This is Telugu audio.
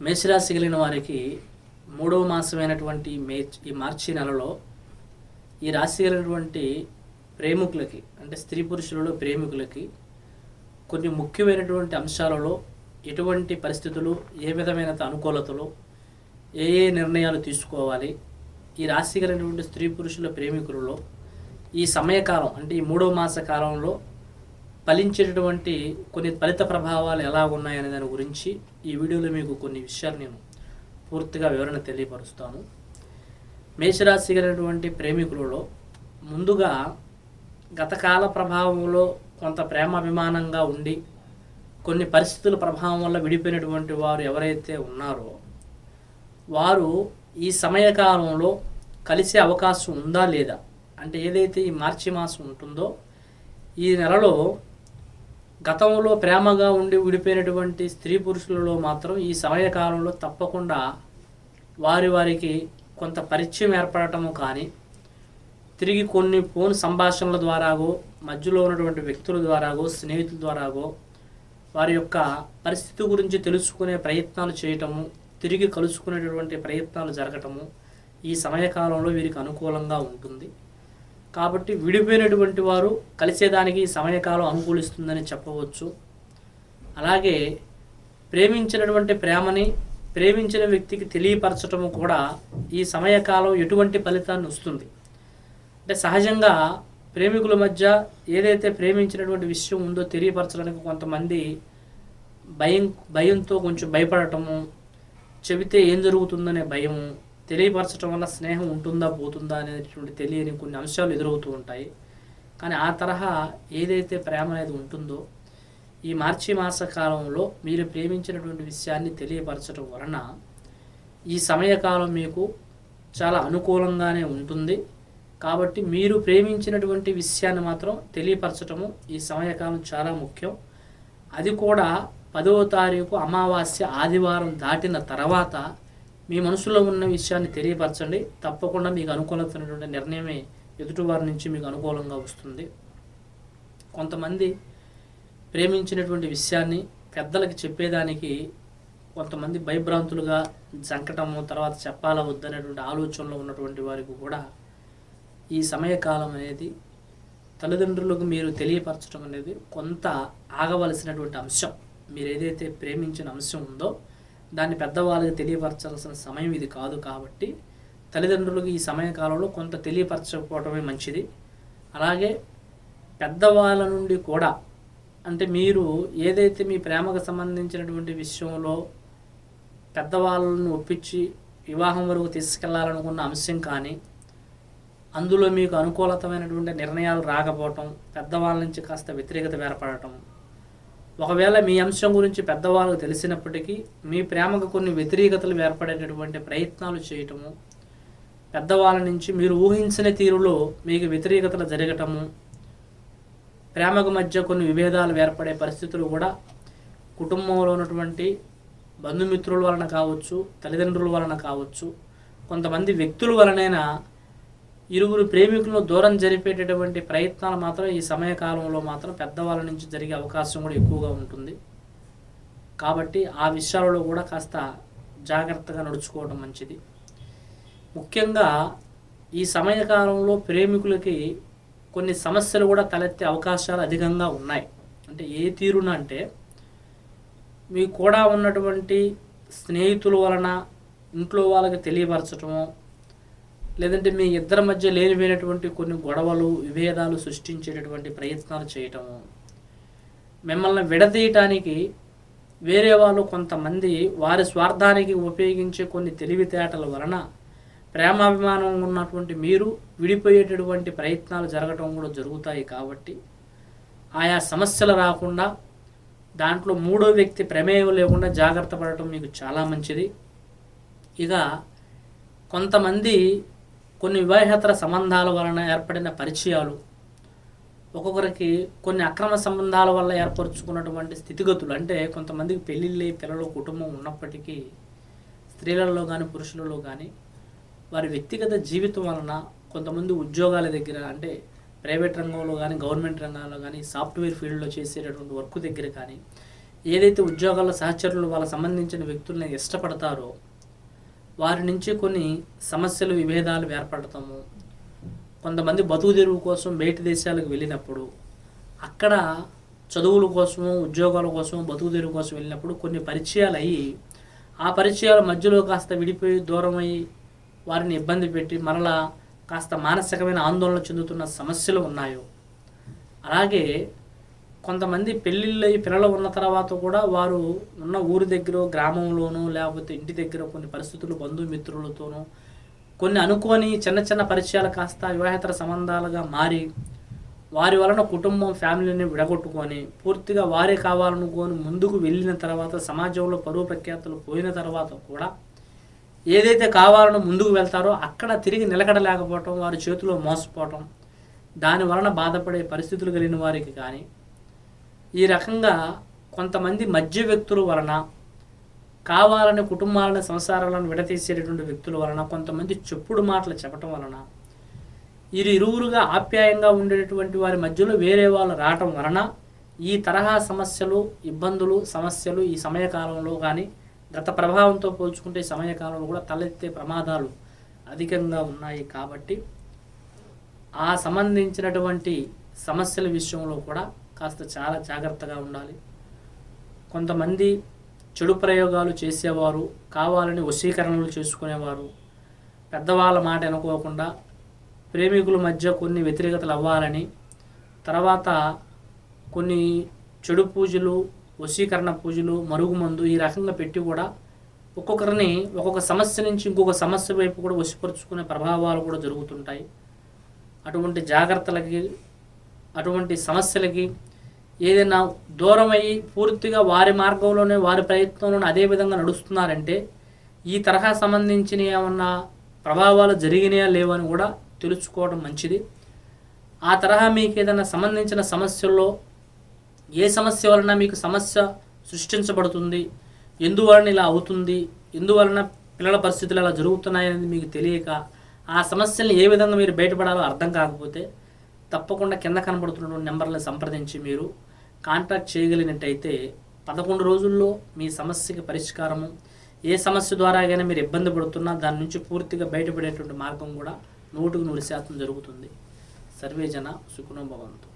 మేషరాశి కలిగిన వారికి మూడవ మాసమైనటువంటి మే ఈ మార్చి నెలలో ఈ రాశి కలిగినటువంటి ప్రేమికులకి అంటే స్త్రీ పురుషులలో ప్రేమికులకి కొన్ని ముఖ్యమైనటువంటి అంశాలలో ఎటువంటి పరిస్థితులు ఏ విధమైన అనుకూలతలు ఏ ఏ నిర్ణయాలు తీసుకోవాలి ఈ రాశి కలిగినటువంటి స్త్రీ పురుషుల ప్రేమికులలో ఈ సమయకాలం అంటే ఈ మూడవ మాస కాలంలో ఫలించేటటువంటి కొన్ని ఫలిత ప్రభావాలు ఎలా ఉన్నాయనే దాని గురించి ఈ వీడియోలో మీకు కొన్ని విషయాలు నేను పూర్తిగా వివరణ తెలియపరుస్తాను. మేషరాశి కలిగినటువంటి ప్రేమికులలో ముందుగా గతకాల ప్రభావంలో కొంత ప్రేమాభిమానంగా ఉండి కొన్ని పరిస్థితుల ప్రభావం వల్ల విడిపోయినటువంటి వారు ఎవరైతే ఉన్నారో వారు ఈ సమయకాలంలో కలిసే అవకాశం ఉందా లేదా? అంటే ఏదైతే ఈ మార్చి మాసం ఉంటుందో ఈ నెలలో గతంలో ప్రేమగా ఉండి విడిపోయినటువంటి స్త్రీ పురుషులలో మాత్రం ఈ సమయకాలంలో తప్పకుండా వారి వారికి కొంత పరిచయం ఏర్పడటము కానీ తిరిగి కొన్ని ఫోన్ సంభాషణల ద్వారాగో మధ్యలో ఉన్నటువంటి వ్యక్తుల ద్వారాగో స్నేహితుల ద్వారాగో వారి యొక్క పరిస్థితి గురించి తెలుసుకునే ప్రయత్నాలు చేయటము తిరిగి కలుసుకునేటటువంటి ప్రయత్నాలు జరగటము ఈ సమయకాలంలో వీరికి అనుకూలంగా ఉంటుంది. కాబట్టి విడిపోయినటువంటి వారు కలిసేదానికి ఈ సమయకాలం అనుకూలిస్తుందని చెప్పవచ్చు. అలాగే ప్రేమించినటువంటి ప్రేమని ప్రేమించిన వ్యక్తికి తెలియపరచటము కూడా ఈ సమయకాలం ఎటువంటి ఫలితాన్ని వస్తుంది అంటే సహజంగా ప్రేమికుల మధ్య ఏదైతే ప్రేమించినటువంటి విషయం ఉందో తెలియపరచడానికి కొంతమంది భయం భయంతో కొంచెం భయపడటము చెబితే ఏం జరుగుతుందనే భయము తెలియపరచడం వల్ల స్నేహం ఉంటుందా పోతుందా అనేటువంటి తెలియని కొన్ని అంశాలు ఎదురవుతూ ఉంటాయి. కానీ ఆ తరహా ఏదైతే ప్రేమ అనేది ఉంటుందో ఈ మార్చి మాస కాలంలో మీరు ప్రేమించినటువంటి విషయాన్ని తెలియపరచడం వలన ఈ సమయకాలం మీకు చాలా అనుకూలంగానే ఉంటుంది. కాబట్టి మీరు ప్రేమించినటువంటి విషయాన్ని మాత్రం తెలియపరచటము ఈ సమయకాలం చాలా ముఖ్యం. అది కూడా పదవ తారీఖు అమావాస్య ఆదివారం దాటిన తర్వాత మీ మనసులో ఉన్న విషయాన్ని తెలియపరచండి. తప్పకుండా మీకు అనుకూలమైనటువంటి నిర్ణయమే ఎదుటివారి నుంచి మీకు అనుకూలంగా వస్తుంది. కొంతమంది ప్రేమించినటువంటి విషయాన్ని పెద్దలకి చెప్పేదానికి కొంతమంది భయభ్రాంతులుగా జంకటము తర్వాత చెప్పాలా వద్దనేటువంటి ఆలోచనలో ఉన్నటువంటి వారికి కూడా ఈ సమయకాలం అనేది తల్లిదండ్రులకు మీరు తెలియపరచడం అనేది కొంత ఆగవలసినటువంటి అంశం. మీరు ఏదైతే ప్రేమించిన అంశం ఉందో దాన్ని పెద్దవాళ్ళకి తెలియపరచాల్సిన సమయం ఇది కాదు కాబట్టి తల్లిదండ్రులకు ఈ సమయకాలంలో కొంత తెలియపరచకపోవటమే మంచిది. అలాగే పెద్దవాళ్ళ నుండి కూడా అంటే మీరు ఏదైతే మీ ప్రేమకు సంబంధించినటువంటి విషయంలో పెద్దవాళ్ళను ఒప్పించి వివాహం వరకు తీసుకెళ్ళాలనుకున్న అంశం కానీ అందులో మీకు అనుకూలతమైనటువంటి నిర్ణయాలు రాకపోవటం పెద్దవాళ్ళ నుంచి కాస్త వ్యతిరేకత ఏర్పడటం ఒకవేళ మీ అంశం గురించి పెద్దవాళ్ళకు తెలిసినప్పటికీ మీ ప్రేమకు కొన్ని వ్యతిరేకతలు ఏర్పడేటటువంటి ప్రయత్నాలు చేయటము పెద్దవాళ్ళ నుంచి మీరు ఊహించిన తీరులో మీకు వ్యతిరేకతలు జరగటము ప్రేమకు మధ్య కొన్ని విభేదాలు ఏర్పడే పరిస్థితులు కూడా కుటుంబంలో ఉన్నటువంటి బంధుమిత్రుల వలన కావచ్చు తల్లిదండ్రుల వలన కావచ్చు కొంతమంది వ్యక్తుల వలనైనా ఇరువురు ప్రేమికులను దూరం జరిపేటటువంటి ప్రయత్నాలు మాత్రం ఈ సమయకాలంలో మాత్రం పెద్దవాళ్ళ నుంచి జరిగే అవకాశం కూడా ఎక్కువగా ఉంటుంది. కాబట్టి ఆ విషయాలలో కూడా కాస్త జాగ్రత్తగా నడుచుకోవడం మంచిది. ముఖ్యంగా ఈ సమయకాలంలో ప్రేమికులకి కొన్ని సమస్యలు కూడా తలెత్తే అవకాశాలు అధికంగా ఉన్నాయి. అంటే ఏ తీరున అంటే మీకు కూడా ఉన్నటువంటి స్నేహితుల వలన ఇంట్లో వాళ్ళకి తెలియపరచటము లేదంటే మీ ఇద్దరి మధ్య లేనిపోయినటువంటి కొన్ని గొడవలు విభేదాలు సృష్టించేటటువంటి ప్రయత్నాలు చేయటము మిమ్మల్ని విడదీయటానికి వేరే వాళ్ళు కొంతమంది వారి స్వార్థానికి ఉపయోగించే కొన్ని తెలివితేటల వలన ప్రేమాభిమానం ఉన్నటువంటి మీరు విడిపోయేటటువంటి ప్రయత్నాలు జరగటం కూడా జరుగుతాయి కాబట్టి ఆయా సమస్యలు రాకుండా దాంట్లో మూడో వ్యక్తి ప్రమేయం లేకుండా జాగ్రత్త పడటం మీకు చాలా మంచిది. ఇక కొంతమంది కొన్ని వివాహేతర సంబంధాల వలన ఏర్పడిన పరిచయాలు ఒక్కొక్కరికి కొన్ని అక్రమ సంబంధాల వల్ల ఏర్పరచుకున్నటువంటి స్థితిగతులు. అంటే కొంతమందికి పెళ్ళిళ్ళే పిల్లలు కుటుంబం ఉన్నప్పటికీ స్త్రీలలో కానీ పురుషులలో కానీ వారి వ్యక్తిగత జీవితం వలన కొంతమంది ఉద్యోగాల దగ్గర అంటే ప్రైవేట్ రంగంలో కానీ గవర్నమెంట్ రంగాల్లో కానీ సాఫ్ట్వేర్ ఫీల్డ్లో చేసేటటువంటి వర్క్ దగ్గర కానీ ఏదైతే ఉద్యోగాల సహచరులు వాళ్ళ సంబంధించిన వ్యక్తుల్ని ఇష్టపడతారో వారి నుంచి కొన్ని సమస్యలు విభేదాలు ఏర్పడతాము. కొంతమంది బతుకు తెరువు కోసం బయట దేశాలకు వెళ్ళినప్పుడు అక్కడ చదువుల కోసము ఉద్యోగాల కోసం బతుకు తెరువు కోసం వెళ్ళినప్పుడు కొన్ని పరిచయాలు అయ్యి ఆ పరిచయాల మధ్యలో కాస్త విడిపోయి దూరమై వారిని ఇబ్బంది పెట్టి మరలా కాస్త మానసికమైన ఆందోళన చెందుతున్న సమస్యలు ఉన్నాయో. అలాగే కొంతమంది పెళ్ళిళ్ళు పిల్లలు ఉన్న తర్వాత కూడా వారు ఉన్న ఊరి దగ్గర గ్రామంలోనూ లేకపోతే ఇంటి దగ్గర కొన్ని పరిస్థితులు బంధుమిత్రులతోనూ కొన్ని అనుకోని చిన్న చిన్న పరిచయాలు కాస్త వివాహేతర సంబంధాలుగా మారి వారి వలన కుటుంబం ఫ్యామిలీని విడగొట్టుకొని పూర్తిగా వారే కావాలనుకొని ముందుకు వెళ్ళిన తర్వాత సమాజంలో పరువు ప్రఖ్యాతులు పోయిన తర్వాత కూడా ఏదైతే కావాలని ముందుకు వెళ్తారో అక్కడ తిరిగి నిలకడలేకపోవటం వారి చేతిలో మోసపోవటం దాని వలన బాధపడే పరిస్థితులు కలిగిన వారికి కానీ ఈ రకంగా కొంతమంది మధ్య వ్యక్తుల వలన కావాలని కుటుంబాలను సంసారాలను విడతీసేటటువంటి వ్యక్తుల వలన కొంతమంది చెప్పుడు మాటలు చెప్పటం వలన ఇరు ఇరువురుగా ఆప్యాయంగా ఉండేటటువంటి వారి మధ్యలో వేరే వాళ్ళు రావటం వలన ఈ తరహా సమస్యలు ఇబ్బందులు సమస్యలు ఈ సమయకాలంలో కానీ గత ప్రభావంతో పోల్చుకుంటే ఈ సమయకాలంలో కూడా తలెత్తే ప్రమాదాలు అధికంగా ఉన్నాయి కాబట్టి ఆ సంబంధించినటువంటి సమస్యల విషయంలో కూడా కాస్త చాలా జాగ్రత్తగా ఉండాలి. కొంతమంది చెడు ప్రయోగాలు చేసేవారు కావాలని వశీకరణలు చేసుకునేవారు. పెద్దవాళ్ళ మాట అనుకోకుండా ప్రేమికుల మధ్య కొన్ని వ్యతిరేకతలు అవ్వాలని తర్వాత కొన్ని చెడు పూజలు వశీకరణ పూజలు మరుగుమందు ఈ రకంగా పెట్టి కూడా ఒక్కొక్కరిని ఒక్కొక్క సమస్య నుంచి ఇంకొక సమస్య వైపు కూడా వశపరుచుకునే ప్రభావాలు కూడా జరుగుతుంటాయి. అటువంటి జాగ్రత్తలకి అటువంటి సమస్యలకి ఏదైనా దూరం అయ్యి పూర్తిగా వారి మార్గంలోనే వారి ప్రయత్నంలోనే అదే విధంగా నడుస్తున్నారంటే ఈ తరహా సంబంధించిన ఏమన్నా ప్రభావాలు జరిగినాయా లేవని కూడా తెలుసుకోవడం మంచిది. ఆ తరహా మీకు ఏదైనా సంబంధించిన సమస్యల్లో ఏ సమస్య వలన మీకు సమస్య సృష్టించబడుతుంది ఎందువలన ఇలా అవుతుంది ఎందువలన పిల్లల పరిస్థితులు ఇలా జరుగుతున్నాయనేది మీకు తెలియక ఆ సమస్యల్ని ఏ విధంగా మీరు బయటపడాలో అర్థం కాకపోతే తప్పకుండా కింద కనబడుతున్నటువంటి నెంబర్లను సంప్రదించి మీరు కాంటాక్ట్ చేయగలిగినట్టయితే పదకొండు రోజుల్లో మీ సమస్యకి పరిష్కారము. ఏ సమస్య ద్వారా అయినా మీరు ఇబ్బంది పడుతున్నా దాని నుంచి పూర్తిగా బయటపడేటువంటి మార్గం కూడా నూటికి నూరు శాతం జరుగుతుంది. సర్వేజన సుఖనోభవంతో